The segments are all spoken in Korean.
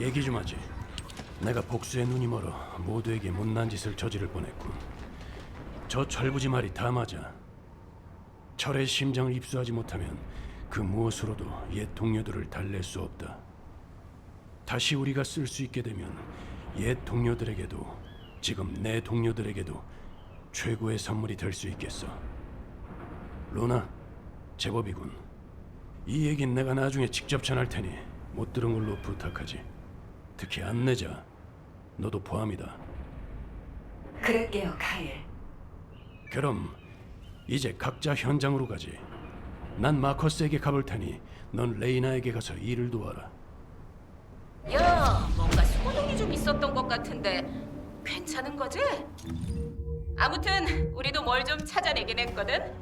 얘기 좀 하지. 내가 복수의 눈이 멀어 모두에게 못난 짓을 저지를 뻔했군. 저 철부지 말이 다 맞아. 철의 심장을 입수하지 못하면 그 무엇으로도 옛 동료들을 달랠 수 없다. 다시 우리가 쓸 수 있게 되면 옛 동료들에게도 지금 내 동료들에게도 최고의 선물이 될 수 있겠어. 로나, 제법이군. 이 얘긴 내가 나중에 직접 전할 테니 못 들은 걸로 부탁하지. 특히 안내자, 너도 포함이다. 그럴게요, 카일. 그럼 이제 각자 현장으로 가지. 난 마커스에게 가볼 테니 넌 레이나에게 가서 일을 도와라. 야, 뭔가 소동이 좀 있었던 것 같은데 괜찮은 거지? 아무튼 우리도 뭘 좀 찾아내긴 했거든.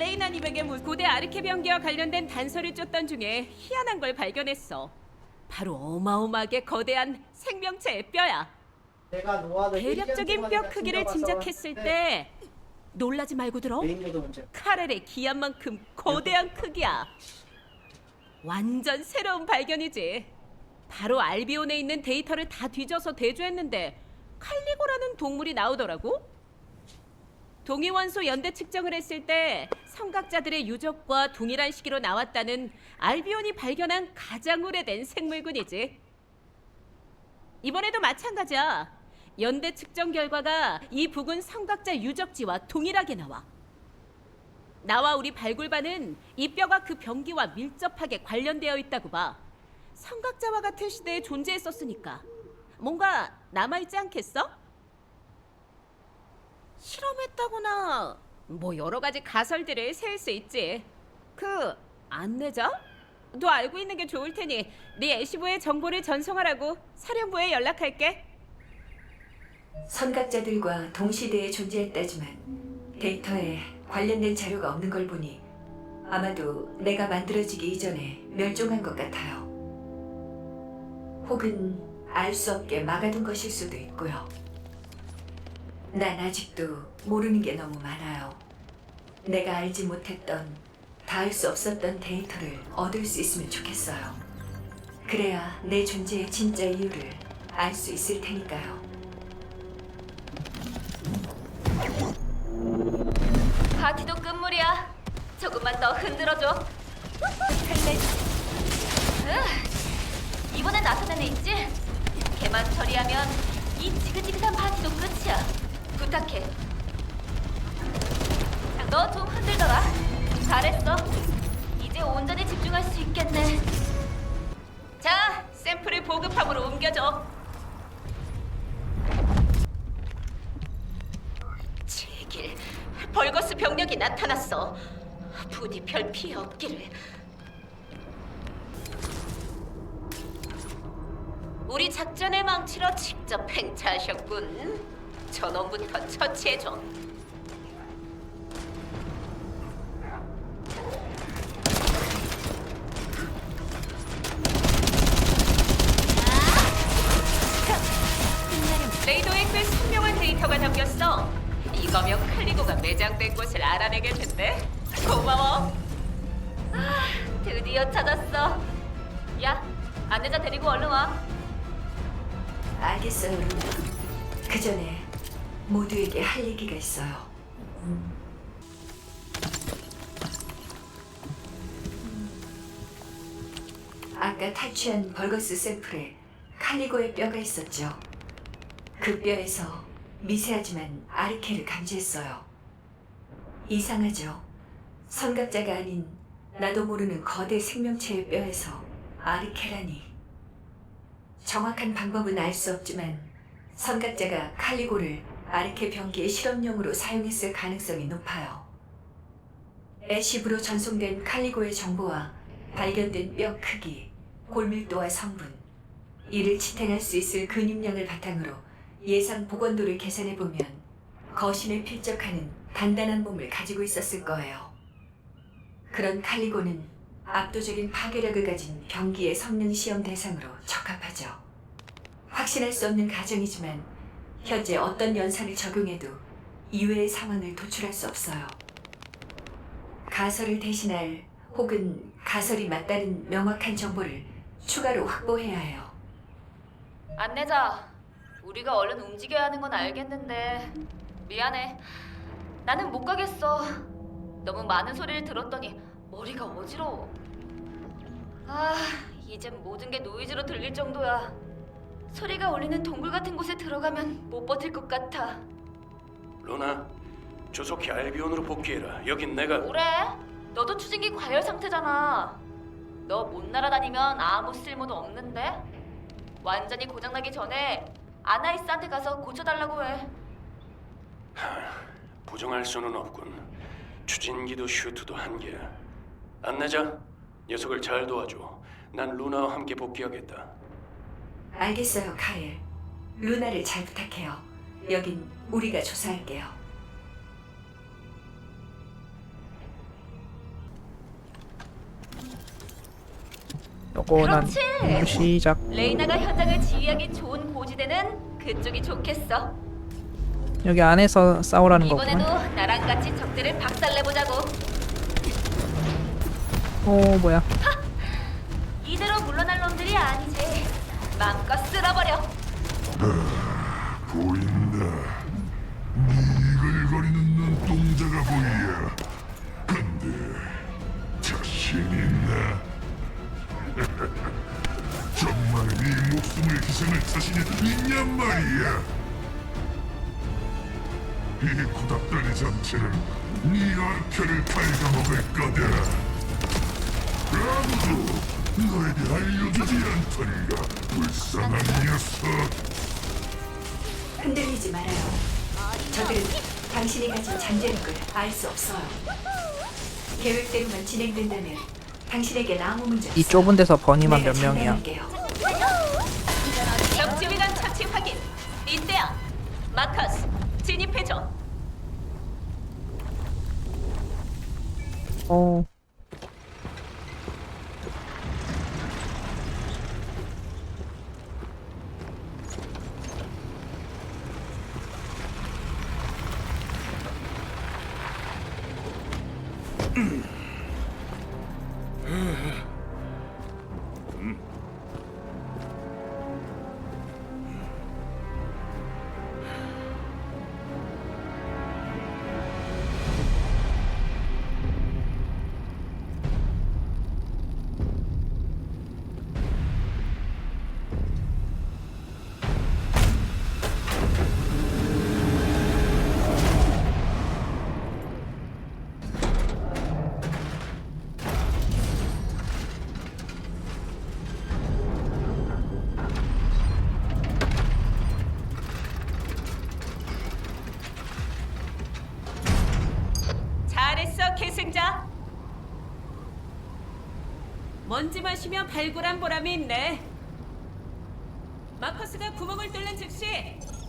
레이나님에게 물 고대 아르케병기와 관련된 단서를 쫓던 중에 희한한 걸 발견했어. 바로 어마어마하게 거대한 생명체의 뼈야. 내가 노아를 대략적인 뼈 크기를 짐작했을 때 놀라지 말고 들어. 메인보드 문제. 카렐의 기한 만큼 거대한 크기야. 완전 새로운 발견이지. 바로 알비온에 있는 데이터를 다 뒤져서 대조했는데 칼리고라는 동물이 나오더라고. 동위원소 연대 측정을 했을 때 성각자들의 유적과 동일한 시기로 나왔다는 알비온이 발견한 가장 오래된 생물군이지. 이번에도 마찬가지야. 연대 측정 결과가 이 부근 성각자 유적지와 동일하게 나와. 나와 우리 발굴반은 이 뼈가 그 병기와 밀접하게 관련되어 있다고 봐. 성각자와 같은 시대에 존재했었으니까 뭔가 남아있지 않겠어? 실험했다거나 뭐 여러 가지 가설들을 세울 수 있지. 그 안내자? 너 알고 있는 게 좋을 테니 네 애시부에 정보를 전송하라고 사령부에 연락할게. 선각자들과 동시대에 존재했다지만 데이터에 관련된 자료가 없는 걸 보니 아마도 내가 만들어지기 이전에 멸종한 것 같아요. 혹은 알 수 없게 막아둔 것일 수도 있고요. 난 아직도 모르는 게 너무 많아요. 내가 알지 못했던, 닿을 수 없었던 데이터를 얻을 수 있으면 좋겠어요. 그래야 내 존재의 진짜 이유를 알 수 있을 테니까요. 파티도 끝물이야. 조금만 더 흔들어줘. 으, 이번에 나타난 애 있지? 걔만 처리하면 이 지긋지긋한 파티도 끝이야. 부탁해. 너 좀 흔들더라. 잘했어. 이제 온전히 집중할 수 있겠네. 자, 샘플을 보급함으로 옮겨줘. 제길 벌거스 병력이 나타났어. 부디 별 피해 없기를. 우리 작전을 망치러 직접 행차하셨군. 저놈부터 처치해줘. 있어요. 아까 탈취한 벌거스 샘플에 칼리고의 뼈가 있었죠. 그 뼈에서 미세하지만 아르케를 감지했어요. 이상하죠. 선각자가 아닌 나도 모르는 거대 생명체의 뼈에서 아르케라니. 정확한 방법은 알 수 없지만 선각자가 칼리고를 아르케 병기의 실험용으로 사용했을 가능성이 높아요. 애쉬브로 전송된 칼리고의 정보와 발견된 뼈 크기, 골밀도와 성분, 이를 지탱할 수 있을 근육량을 바탕으로 예상 복원도를 계산해 보면 거신에 필적하는 단단한 몸을 가지고 있었을 거예요. 그런 칼리고는 압도적인 파괴력을 가진 병기의 성능 시험 대상으로 적합하죠. 확신할 수 없는 가정이지만 현재 어떤 연산을 적용해도 이외의 상황을 도출할 수 없어요. 가설을 대신할 혹은 가설이 맞다는 명확한 정보를 추가로 확보해야 해요. 안내자, 우리가 얼른 움직여야 하는 건 알겠는데 미안해. 나는 못 가겠어. 너무 많은 소리를 들었더니 머리가 어지러워. 아, 이젠 모든 게 노이즈로 들릴 정도야. 소리가 울리는 동굴 같은 곳에 들어가면 못 버틸 것 같아. 루나, 조속히 알비온으로 복귀해라. 여긴 내가 뭐래? 너도 추진기 과열 상태잖아. 너 못 날아다니면 아무 쓸모도 없는데? 완전히 고장나기 전에 아나이스한테 가서 고쳐달라고 해. 부정할 수는 없군. 추진기도 슈트도 한계야. 안내자, 녀석을 잘 도와줘. 난 루나와 함께 복귀하겠다. 알겠어요, 카일. 루나를 잘 부탁해요. 여긴 우리가 조사할게요. 요거 난 그렇지. 임무 시작 레이나가 현장을 지휘하기 좋은 고지대는 그쪽이 좋겠어. 여기 안에서 싸우라는 이번에도 거구나 나랑 같이 적들을 박살내보자고. 오 뭐야 이대로 물러날 놈들이 아니지. 마음껏 쓸어버려. 보인다. 네 이글거리는 눈동자가 보여. 근데 자신 있나? 정말 네 목숨을 희생할 자신이 있냔 말이야. 이 구닥다리 잠체는 네 아켜를 갉아먹을 거다. 아무도 너에게 알려주지 않다니까 불쌍한 녀석. 흔들리지 말아요. 저들은 당신이 가진 잠재력을 알 수 없어요. 계획대로만 진행된다면 당신에겐 아무 문제 없어요. 이 좁은 데서 버니만 몇 명이야 장담할게요. 처치 확인. 이때야. 마커스, 진입해줘. 어 먼지 마시면 발굴한 보람이 있네. 마커스가 구멍을 뚫는 즉시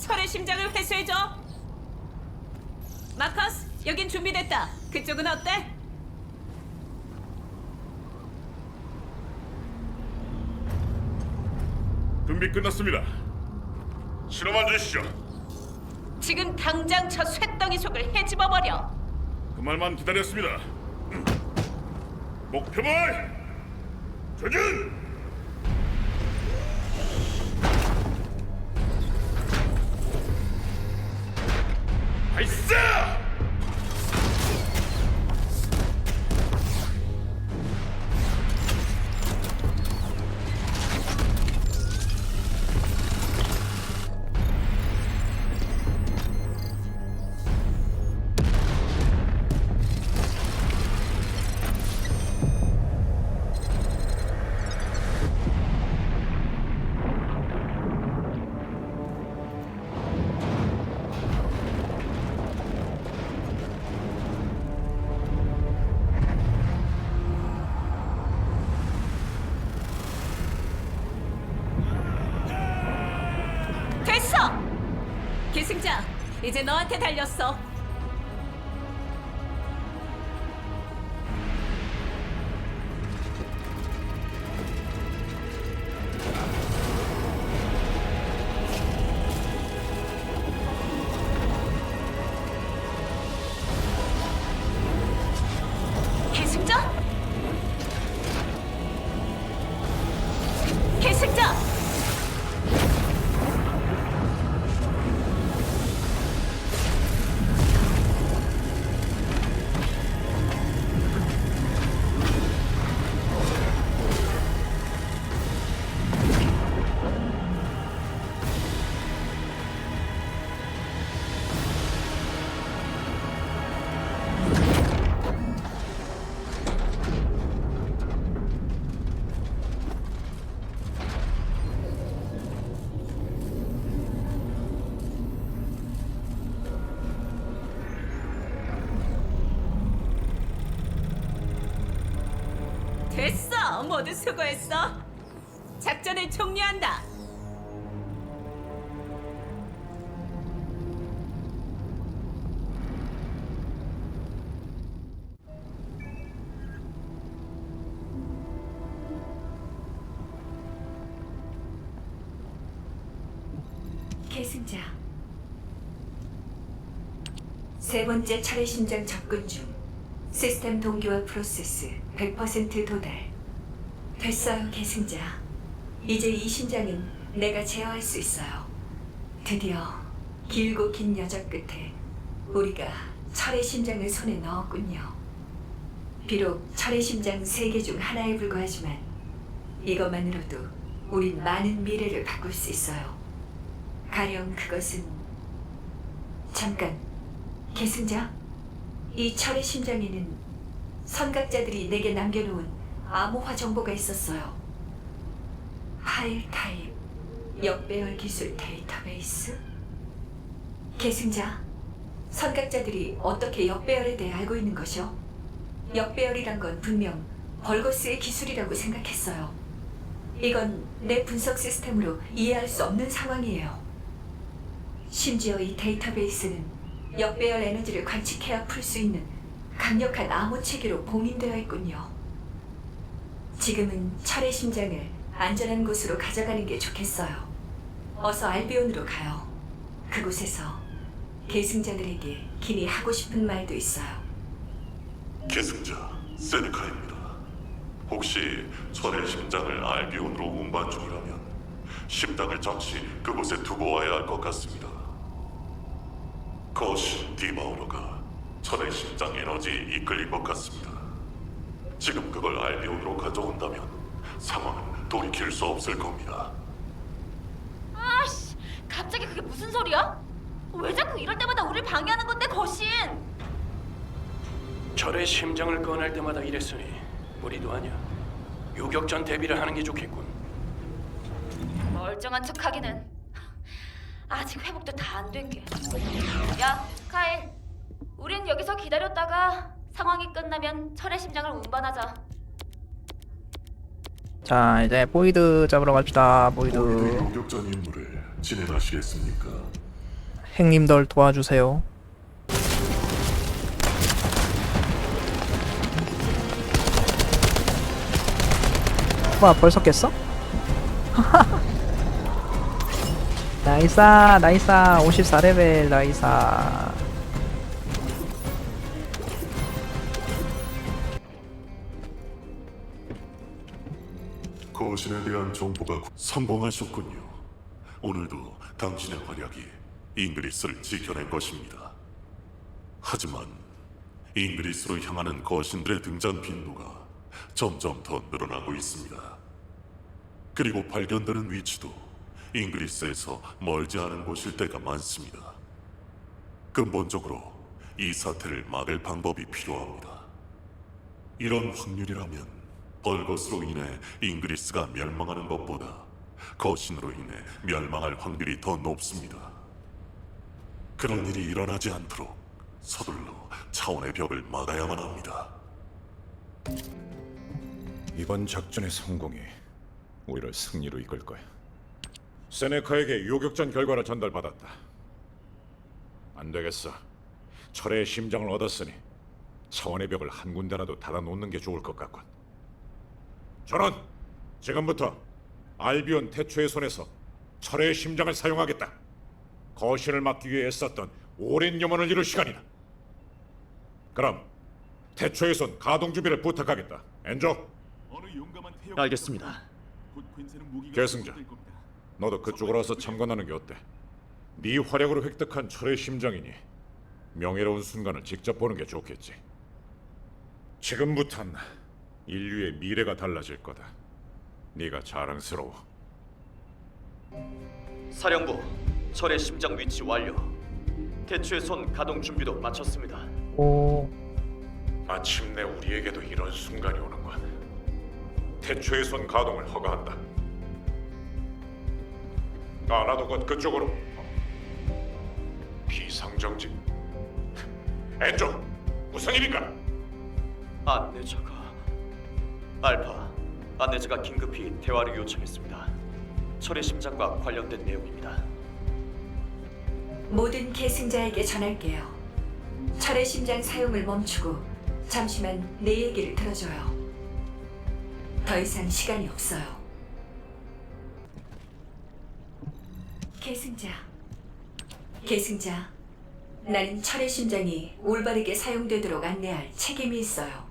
철의 심장을 회수해줘. 마커스, 여긴 준비됐다. 그쪽은 어때? 준비 끝났습니다. 실험만 주시죠. 지금 당장 저 쇳덩이 속을 헤집어 버려. 그 말만 기다렸습니다. 목표물 조준. 발사! 이제 너한테 달렸어. 모두 수고했어. 작전을 종료한다. 계승자. 세 번째 철의 심장 접근 중. 시스템 동기화 프로세스 100% 도달. 됐어요, 계승자. 이제 이 심장은 내가 제어할 수 있어요. 드디어 길고 긴 여정 끝에 우리가 철의 심장을 손에 넣었군요. 비록 철의 심장 세 개 중 하나에 불과하지만 이것만으로도 우린 많은 미래를 바꿀 수 있어요. 가령 그것은 잠깐 계승자 이 철의 심장에는 선각자들이 내게 남겨놓은 암호화 정보가 있었어요 하일 타입 역배열 기술 데이터베이스 계승자 선각자들이 어떻게 역배열에 대해 알고 있는 것이요? 역배열이란 건 분명 벌거스의 기술이라고 생각했어요 이건 내 분석 시스템으로 이해할 수 없는 상황이에요 심지어 이 데이터베이스는 역배열 에너지를 관측해야 풀 수 있는 강력한 암호 체계로 봉인되어 있군요. 지금은 철의 심장을 안전한 곳으로 가져가는 게 좋겠어요. 어서 알비온으로 가요. 그곳에서 계승자들에게 긴히 하고 싶은 말도 있어요. 계승자 세네카입니다. 혹시 철의 심장을 알비온으로 운반 중이라면 심장을 잠시 그곳에 두고 와야 할 것 같습니다. 거신 디마우로가 철의 심장 에너지에 이끌린 것 같습니다. 지금 그걸 알비온으로 가져온다면 상황은 돌이킬 수 없을 겁니다. 아씨, 갑자기 그게 무슨 소리야? 왜 자꾸 이럴 때마다 우릴 방해하는 건데 거신? 철의 심장을 꺼낼 때마다 이랬으니 우리도 아니야. 요격전 대비를 하는 게 좋겠군. 멀쩡한 척하기는 아직 회복도 다 안 된 게. 야, 카일, 우린 여기서 기다렸다가 상황이 끝나면 철의 심장을 운반하자. 자 이제 보이드 잡으러 갑시다 보이드 요격전 임무를 진행하시겠습니까? 행님들 도와주세요 뭐야 벌써 깼어? 나이사 나이사 54레벨 나이사 거신에 대한 정보가 성공하셨군요. 오늘도 당신의 활약이 잉그리스를 지켜낸 것입니다. 하지만 잉그리스로 향하는 거신들의 등장 빈도가 점점 더 늘어나고 있습니다. 그리고 발견되는 위치도 잉그리스에서 멀지 않은 곳일 때가 많습니다. 근본적으로 이 사태를 막을 방법이 필요합니다. 이런 확률이라면 벌것으로 인해 잉그리스가 멸망하는 것보다 거신으로 인해 멸망할 확률이 더 높습니다. 그런 일이 일어나지 않도록 서둘러 차원의 벽을 막아야만 합니다. 이번 작전의 성공이 우리를 승리로 이끌 거야. 세네카에게 요격전 결과를 전달받았다. 안 되겠어. 철의 심장을 얻었으니 차원의 벽을 한 군데라도 닫아놓는 게 좋을 것 같군. 전원, 지금부터 알비온 태초의 손에서 철의 심장을 사용하겠다. 거신을 막기 위해 애썼던 오랜 염원을 이룰 시간이다. 그럼 태초의 손 가동 준비를 부탁하겠다. 엔조. 알겠습니다. 계승자, 너도 그쪽으로 와서 참관하는 게 어때? 네 활약으로 획득한 철의 심장이니 명예로운 순간을 직접 보는 게 좋겠지. 지금부턴 인류의 미래가 달라질 거다. 네가 자랑스러워. 사령부, 철의 심장 위치 완료. 대추의 손 가동 준비도 마쳤습니다. 오 마침내 우리에게도 이런 순간이 오는군. 태초의 손 가동을 허가한다. 아, 나도 곧 그쪽으로. 비상정지. 엔조, 무슨 일인가? 안내자가 알파, 안내자가 긴급히 대화를 요청했습니다. 철의 심장과 관련된 내용입니다. 모든 계승자에게 전할게요. 철의 심장 사용을 멈추고 잠시만 내 얘기를 들어줘요. 더 이상 시간이 없어요. 계승자. 계승자. 나는 철의 심장이 올바르게 사용되도록 안내할 책임이 있어요.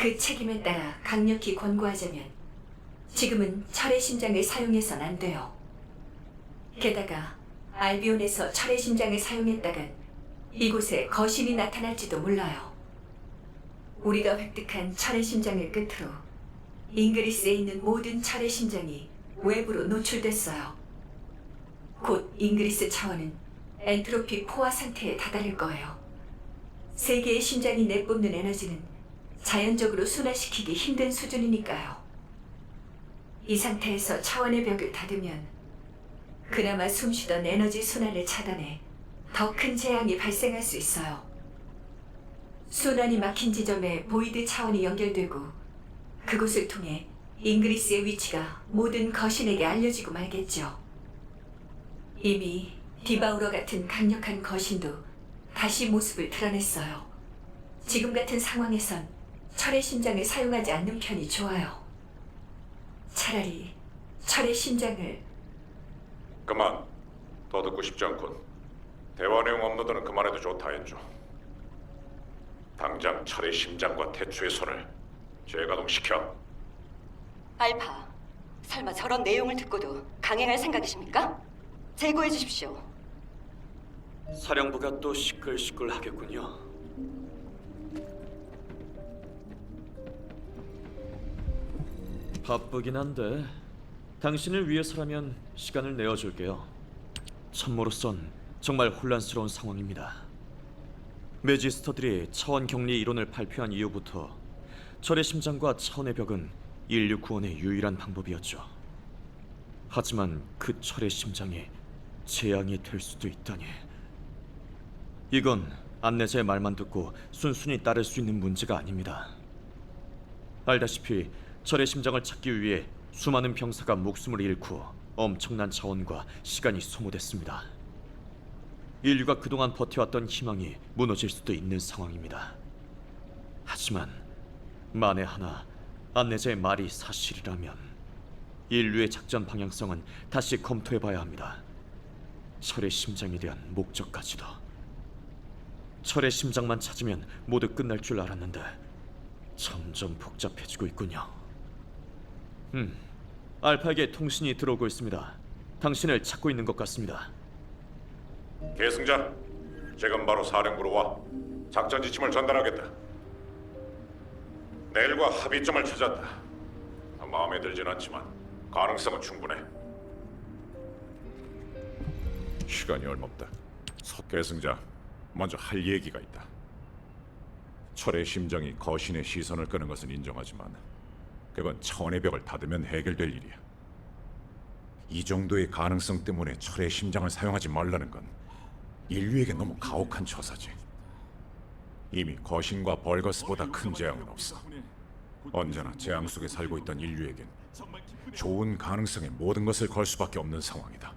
그 책임에 따라 강력히 권고하자면 지금은 철의 심장을 사용해선 안 돼요. 게다가 알비온에서 철의 심장을 사용했다간 이곳에 거신이 나타날지도 몰라요. 우리가 획득한 철의 심장을 끝으로 잉그리스에 있는 모든 철의 심장이 외부로 노출됐어요. 곧 잉그리스 차원은 엔트로피 포화 상태에 다다를 거예요. 세 개의 심장이 내뿜는 에너지는 자연적으로 순화시키기 힘든 수준이니까요. 이 상태에서 차원의 벽을 닫으면 그나마 숨쉬던 에너지 순환을 차단해 더 큰 재앙이 발생할 수 있어요. 순환이 막힌 지점에 보이드 차원이 연결되고 그곳을 통해 잉그리스의 위치가 모든 거신에게 알려지고 말겠죠. 이미 디바우러 같은 강력한 거신도 다시 모습을 드러냈어요. 지금 같은 상황에선 철의 심장을 사용하지 않는 편이 좋아요. 차라리 철의 심장을 그만. 더 듣고 싶지 않군. 대화 내용 업로드는 그만해도 좋다 엔조. 당장 철의 심장과 태초의 손을 재가동시켜. 알파, 설마 저런 내용을 듣고도 강행할 생각이십니까? 제거해 주십시오. 사령부가 또 시끌시끌하겠군요. 바쁘긴 한데 당신을 위해서라면 시간을 내어줄게요. 참모로선 정말 혼란스러운 상황입니다. 매지스터들이 차원 격리 이론을 발표한 이후부터 철의 심장과 차원의 벽은 인류 구원의 유일한 방법이었죠. 하지만 그 철의 심장이 재앙이 될 수도 있다니. 이건 안내자의 말만 듣고 순순히 따를 수 있는 문제가 아닙니다. 알다시피 철의 심장을 찾기 위해 수많은 병사가 목숨을 잃고 엄청난 자원과 시간이 소모됐습니다. 인류가 그동안 버텨왔던 희망이 무너질 수도 있는 상황입니다. 하지만 만에 하나 안내자의 말이 사실이라면 인류의 작전 방향성은 다시 검토해봐야 합니다. 철의 심장에 대한 목적까지도. 철의 심장만 찾으면 모두 끝날 줄 알았는데 점점 복잡해지고 있군요. 음, 알파에게 통신이 들어오고 있습니다. 당신을 찾고 있는 것 같습니다. 계승자, 지금 바로 사령부로 와. 작전 지침을 전달하겠다. 넬과 합의점을 찾았다. 마음에 들진 않지만 가능성은 충분해. 시간이 얼마 없다. 서 계승자, 먼저 할 얘기가 있다. 철의 심장이 거신의 시선을 끄는 것은 인정하지만 그건 차원의 벽을 닫으면 해결될 일이야. 이 정도의 가능성 때문에 철의 심장을 사용하지 말라는 건 인류에게 너무 가혹한 처사지. 이미 거신과 벌거스보다 큰 재앙은 없어. 언제나 재앙 속에 살고 있던 인류에겐 좋은 가능성의 모든 것을 걸 수밖에 없는 상황이다.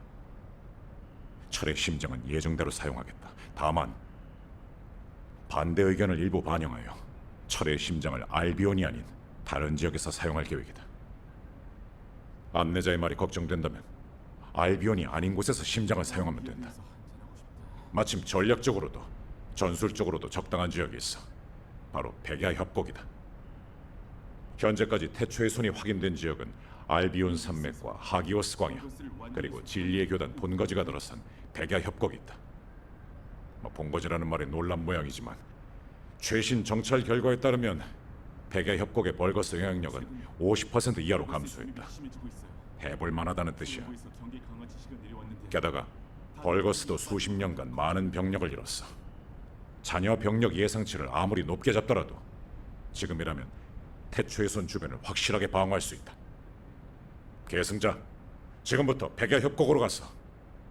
철의 심장은 예정대로 사용하겠다. 다만 반대 의견을 일부 반영하여 철의 심장을 알비온이 아닌 다른 지역에서 사용할 계획이다. 안내자의 말이 걱정된다면 알비온이 아닌 곳에서 심장을 사용하면 된다. 마침 전략적으로도 전술적으로도 적당한 지역이 있어. 바로 백야 협곡이다. 현재까지 태초의 손이 확인된 지역은 알비온 산맥과 하기오스 광야 그리고 진리의 교단 본거지가 들어선 백야 협곡이 있다. 뭐 본거지라는 말에 놀란 모양이지만 최신 정찰 결과에 따르면 백야 협곡의 벌거스 영향력은 50% 이하로 감소했다. 해볼 만하다는 뜻이야. 게다가 벌거스도 수십 년간 많은 병력을 잃었어. 자녀 병력 예상치를 아무리 높게 잡더라도 지금이라면 태초의 손 주변을 확실하게 방어할 수 있다. 계승자, 지금부터 백야 협곡으로 가서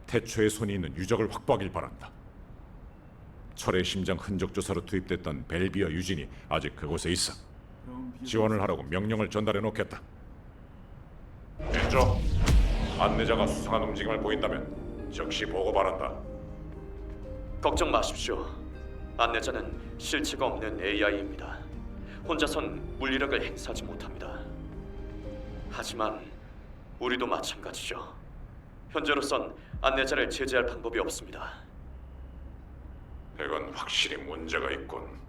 태초의 손이 있는 유적을 확보하길 바란다. 철의 심장 흔적 조사로 투입됐던 벨비어 유진이 아직 그곳에 있어. 지원을 하라고 명령을 전달해 놓겠다. 민조, 안내자가 수상한 움직임을 보인다면 즉시 보고 바란다. 걱정 마십시오. 안내자는 실체가 없는 AI입니다. 혼자선 물리력을 행사하지 못합니다. 하지만 우리도 마찬가지죠. 현재로선 안내자를 제재할 방법이 없습니다. 이건 확실히 문제가 있군.